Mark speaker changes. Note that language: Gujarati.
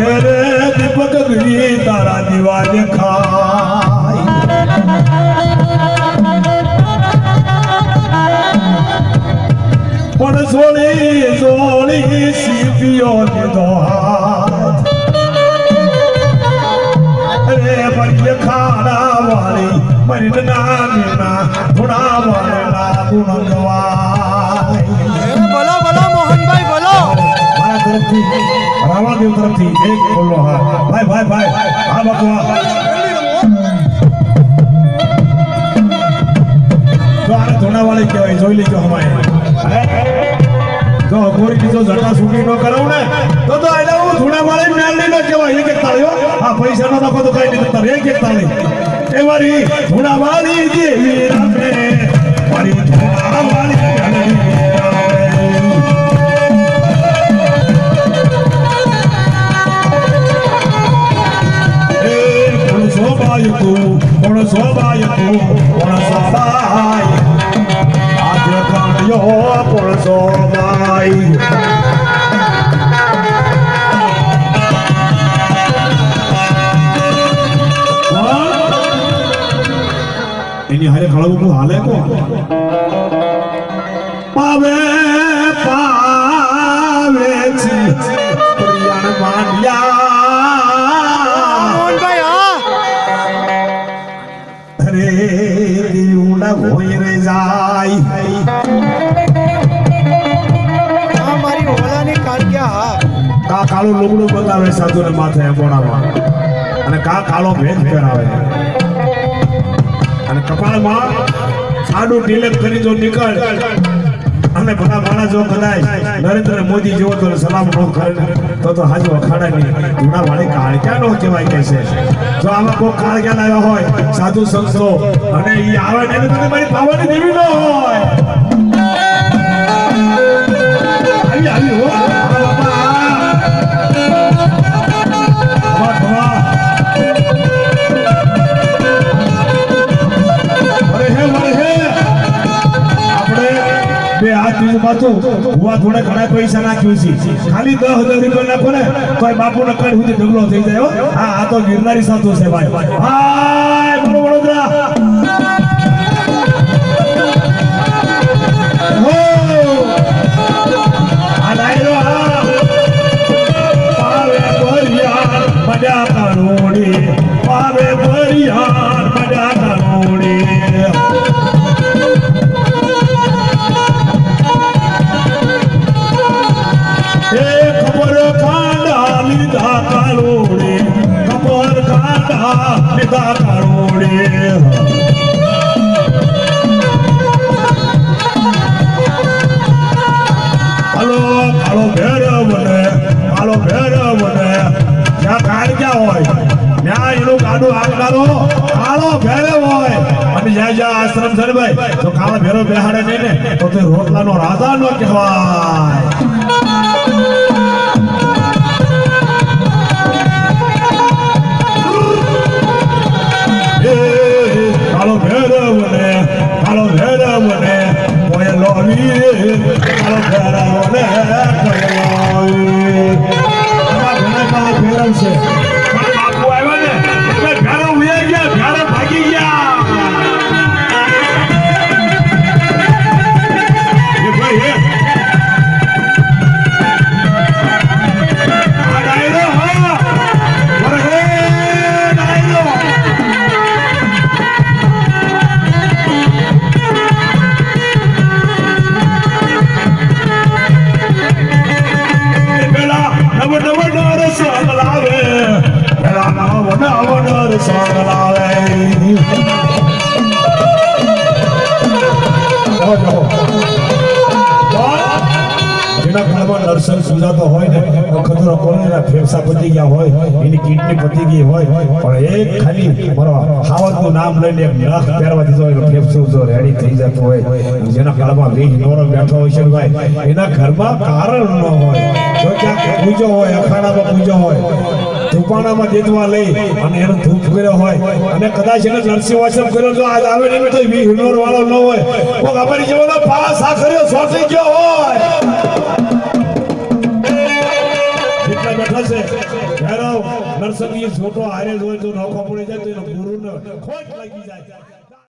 Speaker 1: હે રે દીપક ગીરી તારા દિવાજ ખાય. પણ સોળી સોળી સીપીઓ દીધો હાથ. રે ભરી ખાડા વાળી મરીના મીના થોડા વાળા ગુણ ગવાય.
Speaker 2: બોલો બોલો મોહનભાઈ બોલો.
Speaker 1: રાવાદેવ તરફથી એક બોલો હા ભાઈ ભાઈ ભાઈ, આ બાપુ જો આને ધોણાવાળી કહેવાય, જોઈ લેજો અમારે જો અઘોરી બીજો જટા સુટી ન કરાવું ને, તો તો આને હું ધોણાવાળી મેળવી ન કહેવાય, એક એક તાળીઓ આ પૈસા નો નફો તો કઈ નહીં કરતા એક એક તાળી. એ મારી ધોણાવાળી જેવી રામે મારી ધોણાવાળી કોણ શોભાય તું કોણ શોભાય કોણ આજે કાઢ્યો કોણ શોભાય એની હારે ખળવું હાલે કો પાવે પાવે કા કાળું લુગડું બતાવે સાધુને માથે એંબોડામાં? અને કા કાળો ભેદ પહેરાવે અને કપાળમાં સાડું તિલક કરી જો નીકળ, અને બધા માણસો કદાચ નરેન્દ્ર મોદી જેવો તો સલામ ન કરે, તો તો હાજુ અખાડા નહીં ધૂણા વાળી કાળક્યા નો કહેવાય કે છે. જો આમાં કોઈ કાળક્યા લાવ્યા હોય, સાધુ સંતો, અને ઈ આવે ને તમે મારી પાવાની દેવી ન હોય. હાથ બીજું પાછું હુવા થોડા ઘણા પૈસા નાખ્યું છે. ખાલી દસ હજાર રૂપિયા નાખો ને તો બાપુ ને કઈ સુધી ઢગલો થઈ જાય હો. હા, આ તો ગિરનારી સાધુ છે ભાઈ. હાય બોલો વડોદરા. હાલો, કાળો ભેરવ ને કાળો ભેરવ ને જ્યાં કાળજા હોય, ત્યાં એનું ગાડું આગળ કાળો ભેરવ હોય. અને જ્યાં જ્યાં આશ્રમ છે ભાઈ, તો કાળો ભેરવ બેહાડે નહીં ને, તો તે રોટલાનો રાજા નો કહેવાય. કોઈ சரணாலை ઘરમાં સુજાતો હોય ને તો ખતરો ફેફસા પતી ગયા હોય, એની કિડની પતી ગઈ હોય, પણ એક ખાલી મારો હાવતનું નામ લઈને એક નખ પહેરવા દીધો એનો ફેફસું જો રેડી થઈ જતું હોય. જેના ઘરમાં વીજ નોરો બેઠો હોય છે ભાઈ, એના ઘરમાં કારણ ન હોય. જો ક્યાંક પૂજો હોય, અખાડામાં પૂજો હોય, ધૂપાણામાં દેદવા લઈ અને એનો ધૂપ કર્યો હોય, અને કદાચ એને નરસિંહ વાસમ કર્યો જો આજ આવે નહીં તો વી હિનોર વાળો ન હોય. કોક અમારી જેવો પાસ આ કર્યો સોસી ગયો હોય. નરસંગી છોટો હારે હોય તો નોખો પડી જાય તો એનો ગુરુને ખોટ લાગી જાય.